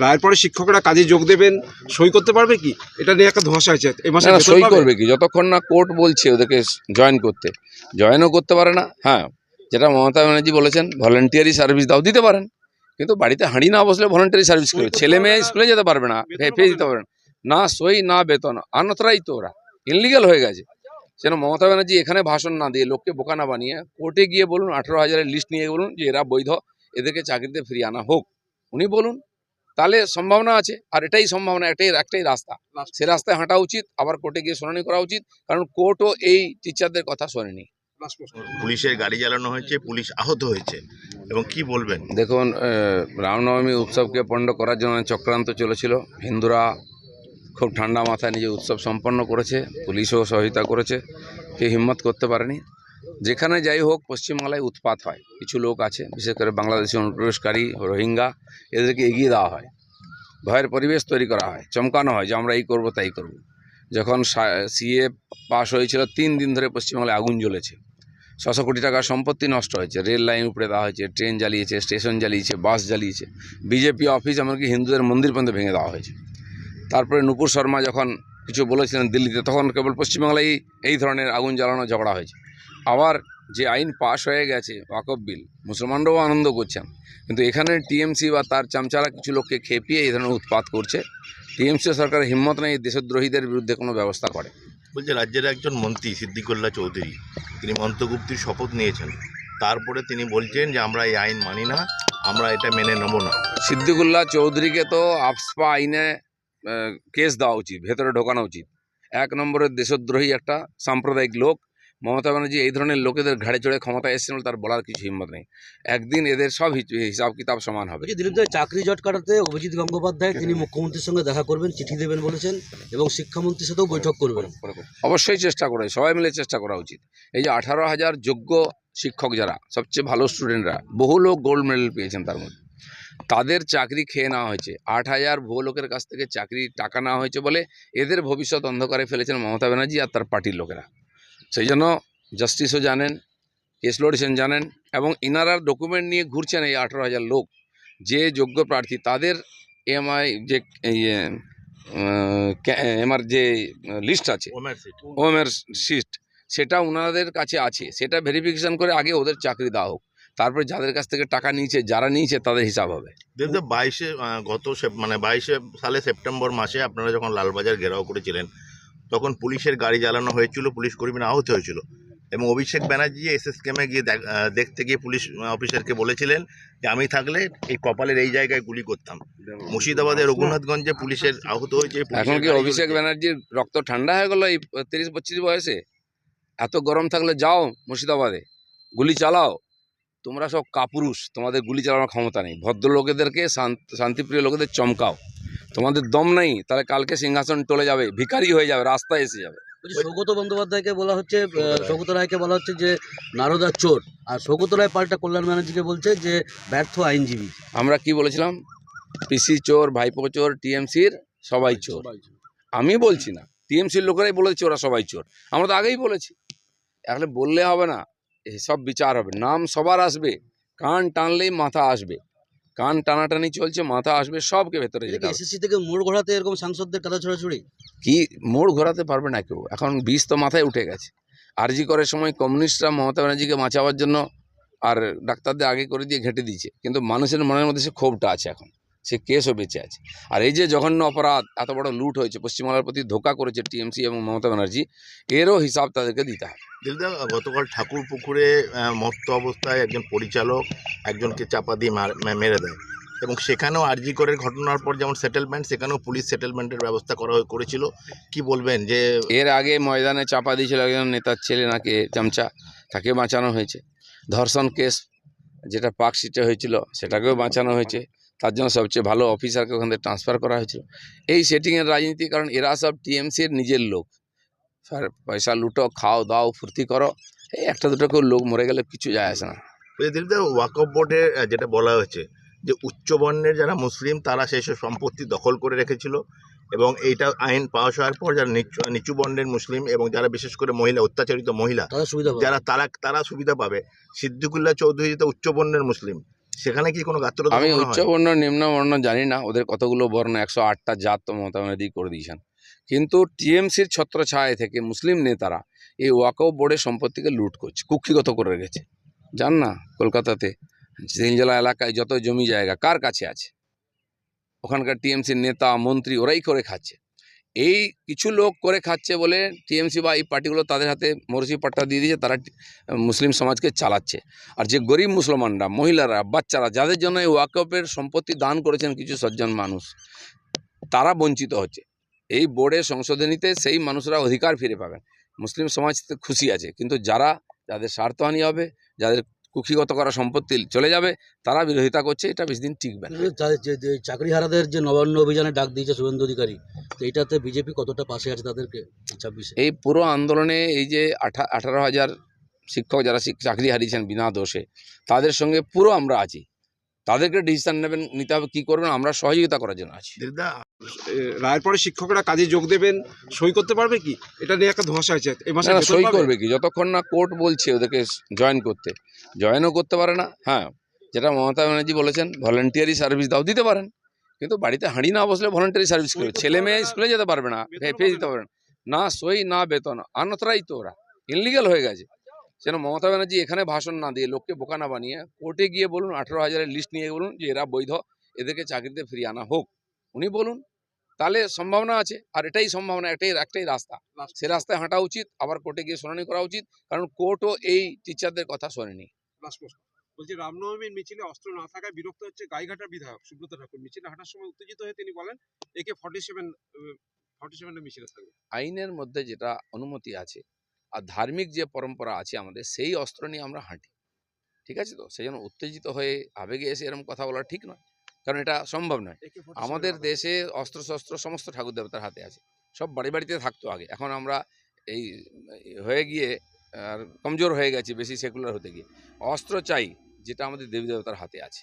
রায়ের পরে শিক্ষকরা কাজে যোগ দেবেন সই করতে পারবে কি? এটা নিয়ে একটা ধোঁয়াশা আছে। এই মাসে সই করবে কি? যতক্ষণ না কোর্ট বলছে ওদেরকে জয়েন করতে। জয়েনও করতে পারে না হ্যাঁ। যেটা মমতা ব্যানার্জি বলেছেন ভলেন্টিয়ারি সার্ভিস দাও দিতে পারেন। কিন্তু বাড়িতে হাঁড়ি না বসলে ভলেন্টারি সার্ভিস করবে। ছেলে মেয়ে স্কুলে যেতে পারবে না ফেস দিতে পারবে না। না সই না বেতন আনতরাই তো ওরা। ইনলিগাল হয়ে গেছে। যেন মমতা ব্যানার্জি এখানে ভাষণ না দিয়ে লোককে বোকা না বানিয়ে কোর্টে গিয়ে বলুন আঠারো হাজারের লিস্ট নিয়ে বলুন যে এরা বৈধ এদেরকে চাকরিতে ফিরিয়ে আনা হোক। উনি বলুন। তাহলে সম্ভাবনা আছে আর এটাই সম্ভাবনা এটাই একটাই রাস্তা। সে রাস্তায় হাঁটা উচিত আবার কোর্টে গিয়ে শুনানি করা উচিত কারণ কোর্টও এই টিচারদের কথা শোনেনি। পুলিশের গাড়ি চালানো হয়েছে পুলিশ আহত হয়েছে এবং কি বলবেন? দেখুন রামনবমী উৎসবকে পণ্ড করার জন্য চক্রান্ত চলেছিল। হিন্দুরা খুব ঠান্ডা মাথায় নিজে উৎসব সম্পন্ন করেছে পুলিশও সহায়তা করেছে কেউ হিম্মত করতে পারেনি। যেখানে যাই হোক পশ্চিমবাংলায় উৎপাত হয়। কিছু লোক আছে, বিশেষ করে বাংলাদেশি অনুপ্রবেশকারী, রোহিঙ্গা, এদেরকে এগিয়ে দেওয়া হয়। ভয়ের পরিবেশ তৈরি করা হয়, চমকানো হয় যে আমরা এই করব, তাই করব। যখন সিএ পাস হয়েছিল, তিন দিন ধরে পশ্চিমবাংলায় আগুন জ্বলেছে। ছশো কোটি টাকার সম্পত্তি নষ্ট হয়েছে, রেল লাইন উপরে দেওয়া হয়েছে, ট্রেন জ্বালিয়েছে, স্টেশন জ্বালিয়েছে, বাস জ্বালিয়েছে, বিজেপি অফিস এমনকি হিন্দুদের মন্দির পর্যন্ত ভেঙে দেওয়া হয়েছে। তারপরে নুপুর শর্মা যখন কিছু বলেছিলেন দিল্লিতে, তখন কেবল পশ্চিমবাংলায় এই ধরনের আগুন জ্বালানো, ঝগড়া হয়েছে। আবার যে আইন পাশ হয়ে গেছে ওয়াকফ বিল মুসলমানরাও আনন্দ করছেন। কিন্তু এখানে টিএমসি বা তার চামচারা কিছু লোককে খেপিয়ে এই ধরনের উৎপাত করছে। টিএমসি সরকারের হিম্মত নেই দেশদ্রোহীদের বিরুদ্ধে কোনো ব্যবস্থা করে। বলছে রাজ্যের একজন মন্ত্রী সিদ্দিকুল্লাহ চৌধুরী তিনি মন্ত্রগুপ্তির শপথ নিয়েছেন। তারপরে তিনি বলছেন যে আমরা এই আইন মানি না আমরা এটা মেনে নেব না। সিদ্দিকুল্লাহ চৌধুরীকে তো আফসপা আইনে কেস দেওয়া উচিত ভেতরে ঢোকানো উচিত। এক নম্বরের দেশদ্রোহী একটা সাম্প্রদায়িক লোক মমতা ব্যানার্জি এই ধরনের লোকেদের ঘাড়ে চড়ে ক্ষমতায় এসেছেন তার বলার কিছু হিম্মত নেই। একদিন এদের সব হিসাব কিতাব সমান হবে। দিলীপ দা চাকরি জট কাটাতে অভিজিৎ গঙ্গোপাধ্যায় তিনি মুখ্যমন্ত্রীর সঙ্গে দেখা করবেন চিঠি দেবেন বলেছেন এবং শিক্ষামন্ত্রীর সাথেও বৈঠক করবেন। অবশ্যই চেষ্টা করে সবাই মিলে চেষ্টা করা উচিত। এই যে আঠারো হাজার যোগ্য শিক্ষক যারা সবচেয়ে ভালো স্টুডেন্টরা বহু লোক গোল্ড মেডেল পেয়েছেন তার মধ্যে। তাদের চাকরি খেয়ে নেওয়া হয়েছে। আট হাজার ভুয়ো লোকের কাছ থেকে চাকরি টাকা নেওয়া হয়েছে বলে এদের ভবিষ্যৎ অন্ধকারে ফেলেছেন মমতা ব্যানার্জি আর তার পার্টির লোকেরা। সেই জন্য জাস্টিসও জানেন কেস লড়ছেন জানেন এবং ইনারা ডকুমেন্ট নিয়ে ঘুরছেন এই আঠারো হাজার লোক। যে যোগ্য প্রার্থী তাদের এমআই যে এমআর যে লিস্ট আছে ওমের সিট হোমের সেটা ওনাদের কাছে আছে। সেটা ভেরিফিকেশন করে আগে ওদের চাকরি দেওয়া হোক। তারপরে যাদের কাছ থেকে টাকা নিয়েছে যারা নিয়েছে তাদের হিসাব হবে। বাইশে গত মানে বাইশে সালে সেপ্টেম্বর মাসে আপনারা যখন লালবাজার ঘেরাও করেছিলেন তখন পুলিশের গাড়ি জ্বালানো হয়েছিল পুলিশ কর্মীরা আহত হয়েছিল। এবং অভিষেক ব্যানার্জি এস এস কেমে গিয়ে দেখ- দেখতে গিয়ে পুলিশ অফিসারকে বলেছিলেন যে আমি থাকলে এই কপালের এই জায়গায় গুলি করতাম। মুর্শিদাবাদের রঘুনাথগঞ্জে পুলিশের আহত হয়েছে এখন কি অভিষেক ব্যানার্জির রক্ত ঠান্ডা হয়ে গেল এই তিরিশ পঁচিশ বয়সে? এত গরম থাকলে যাও মুর্শিদাবাদে গুলি চালাও। তোমরা সব কাপুরুষ তোমাদের গুলি চালানোর ক্ষমতা নেই। ভদ্র লোকেদেরকে শান্তিপ্রিয় লোকেদের চমকাও। তোমাদের দম নেই তাহলে কালকে সিংহাসন টলে যাবে ভিখারি হয়ে যাবে রাস্তায় এসে যাবে। সৌগত বন্দ্যোপাধ্যায়কে বলা হচ্ছে সৌগত রায়কে বলা হচ্ছে যে নারদা চোর। আর সৌগত রায় পাল্টা কল্যাণ ব্যানার্জিকে বলছে যে ব্যর্থ আইনজীবী। আমরা কি বলেছিলাম? পিসি চোর ভাইপো চোর টিএমসির সবাই চোর। আমি বলছি না টিএমসির লোকেরাই বলেছে ওরা সবাই চোর। আমরা তো আগেই বলেছি। এখন বললে হবে না সব বিচার হবে। নাম সবার আসবে কান টানলেই মাথা আসবে। কান টানাটানি চলছে মাথা আসবে সবকে ভেতরে যেতে এসএসসি থেকে মোড় ঘোরাতে এরকম সাংসদদের কাদা ছড়াছড়ি? কি মোড় ঘোরাতে পারবে না কেউ। এখন বিষ তো মাথায় উঠে গেছে। আরজি করার সময় কমিউনিস্টরা মমতা ব্যানার্জিকে বাঁচাবার জন্য আর ডাক্তারদের আগে করে দিয়ে ঘেঁটে দিয়েছে। কিন্তু মানুষের মনের মধ্যে সে ক্ষোভটা আছে এখন। সে কেসও বেঁচে আছে। আর এই যে জঘন্য অপরাধ এত বড় লুট হয়েছে পশ্চিমবাংলার প্রতি ধোকা করেছে টিএমসি এবং মমতা ব্যানার্জি এরও হিসাব তাদেরকে দিতে হবে। দিলদা গতকাল ঠাকুর পুকুরে মত্ত অবস্থায় একজন পরিচালক একজনকে চাপা দিয়ে মার- দেয়। এবং সেখানেও আরজি করের ঘটনার পর যেমন সেটেলমেন্ট সেখানেও পুলিশ সেটেলমেন্টের ব্যবস্থা করা হয়ে- করেছিল। কি বলবেন যে এর আগে ময়দানে চাপা দিয়েছিল একজন নেতার ছেলে নাকি চামচা তাকে বাঁচানো হয়েছে। ধর্ষণ কেস যেটা পার্ক সিটে হয়েছিল সেটাকেও বাঁচানো হয়েছে। তার জন্য সবচেয়ে ভালো অফিসারকে ওখান থেকে ট্রান্সফার করা হয়েছিল। এই সেটিংয়ের রাজনীতি কারণ এরা সব টিএমসির নিজের লোক। স্যার পয়সা লুটো খাও দাও ফুর্তি করো এই একটা দুটো কেউ লোক মরে গেলে কিছু যায় আসে না। দিলদা ওয়াকফ বোর্ডে যেটা বলা হয়েছে যে উচ্চবর্ণের যারা মুসলিম তারা সেই সব সম্পত্তি দখল করে রেখেছিল এবং এইটা আইন পাশ হওয়ার পর যারা নিচু নিচু বর্ণের মুসলিম এবং যারা বিশেষ করে মহিলা অত্যাচারিত মহিলা যারা তারা তারা সুবিধা পাবে। সিদ্দিকুল্লাহ চৌধুরী তো উচ্চবর্ণের মুসলিম সেখানে কি কোনো গাত্র আমি উচ্চ বর্ণ নিম্ন বর্ণ জানি না ওদের কতগুলো বর্ণ একশো আটটা জাত তো মমতা ব্যানার্জি করে দিয়েছেন। কিন্তু টিএমসির ছত্রছায়া থেকে মুসলিম নেতারা এই ওয়াকও বোর্ডের সম্পত্তিকে লুট করছে কুক্ষিগত করে রেখেছে। জান না কলকাতাতে তিনজলা এলাকায় যত জমি জায়গা কার কাছে আছে? ওখানকার টিএমসির নেতা মন্ত্রী ওরাই করে খাচ্ছে। এই কিছু লোক করে খাচ্ছে বলে টিএমসি বা এই পার্টিগুলো তাদের হাতে মরসি পাট্টা দিয়ে দিয়েছে, তারা মুসলিম সমাজকে চালাচ্ছে। আর যে গরিব মুসলমানরা, মহিলারা, বাচ্চারা, যাদের জন্য এই ওয়াকফের সম্পত্তি দান করেছেন কিছু সজ্জন মানুষ, তারা বঞ্চিত হচ্ছে। এই বোর্ডে সংশোধনীতে সেই মানুষরা অধিকার ফিরে পাবেন। মুসলিম সমাজ খুশি আছে, কিন্তু যারা, যাদের স্বার্থহানি হবে, যাদের কুক্ষিগত করা সম্পত্তি চলে যাবে তারা বিরোধিতা করছে এটা বেশি দিন ঠিক না। হারাদের যে- যে চাকরিহারাদের যে নবান্ন অভিযানে ডাক দিয়েছে শুভেন্দু অধিকারী তো এইটাতে বিজেপি কতটা পাশে আছে তাদেরকে ছাব্বিশে? এই পুরো আন্দোলনে এই যে আঠা আঠারো হাজার শিক্ষক যারা চাকরি হারিয়েছেন বিনা দোষে তাদের সঙ্গে পুরো আমরা আছি। তাদেরকে ডিসিশন নেবেন নিতে হবে কী করবেন আমরা সহযোগিতা করার জন্য আছি। রায়ের পরে শিক্ষকরা কাজে যোগ দেবেন সই করতে পারবে কি? এটা নিয়ে একটা ধোঁয়াশা আছে এই মাসে সই করবে কি? যতক্ষণ না কোর্ট বলছে ওদেরকে জয়েন করতে। জয়েনও করতে পারে না হ্যাঁ যেটা মমতা ব্যানার্জি বলেছেন ভলেন্টিয়ারি সার্ভিস দাও দিতে পারেন। কিন্তু বাড়িতে হাঁড়ি না বসলে ভলেন্টারি সার্ভিস করবে। ছেলে মেয়ে স্কুলে যেতে পারবে না ফেস দিতে পারবে না। না সই না বেতন আনতরাই তো ওরা। ইনলিগাল হয়ে গেছে। যেন মমতা ব্যানার্জি এখানে ভাষণ না দিয়ে লোককে বোকা না বানিয়ে কোর্টে গিয়ে বলুন আঠেরো হাজারের লিস্ট নিয়ে বলুন যে এরা বৈধ এদেরকে চাকরিতে ফিরিয়ে আনা হোক। উনি বলুন তাহলে সম্ভাবনা আছে। আর এটাই সম্ভাবনা একটাই একটাই রাস্তা। সে রাস্তায় হাঁটা উচিত আবার কোর্টে গিয়ে শুনানি করা উচিত কারণ কোর্টও এই টিচারদের কথা শোনেনি। বলছি রামনবমীর মিছিলে অস্ত্র না থাকায় বিরক্ত হচ্ছে গাইঘাটার বিধায়ক সুব্রত ঠাকুর। মিছিলে হাঁটার সময় উত্তেজিত হয়ে তিনি বলেন একে ফর্টি সেভেন ফর্টি সেভেনের মিছিলে থাকবে। আইনের মধ্যে যেটা অনুমতি আছে আর ধার্মিক যে পরম্পরা আছে আমাদের সেই অস্ত্র নিয়ে আমরা হাঁটি। ঠিক আছে তো? সেই জন্য উত্তেজিত হয়ে আবেগে এসে এরকম কথা বলা ঠিক নয়। কারণ এটা সম্ভব নয়। আমাদের দেশে অস্ত্র শস্ত্র সমস্ত ঠাকুর দেবতার হাতে আছে। সব বাড়ি বাড়িতে থাকতো আগে। এখন আমরা এই হয়ে গিয়ে আর কমজোর হয়ে গেছি বেশি সেকুলার হতে গিয়ে। অস্ত্র চাই যেটা আমাদের দেবী দেবতার হাতে আছে।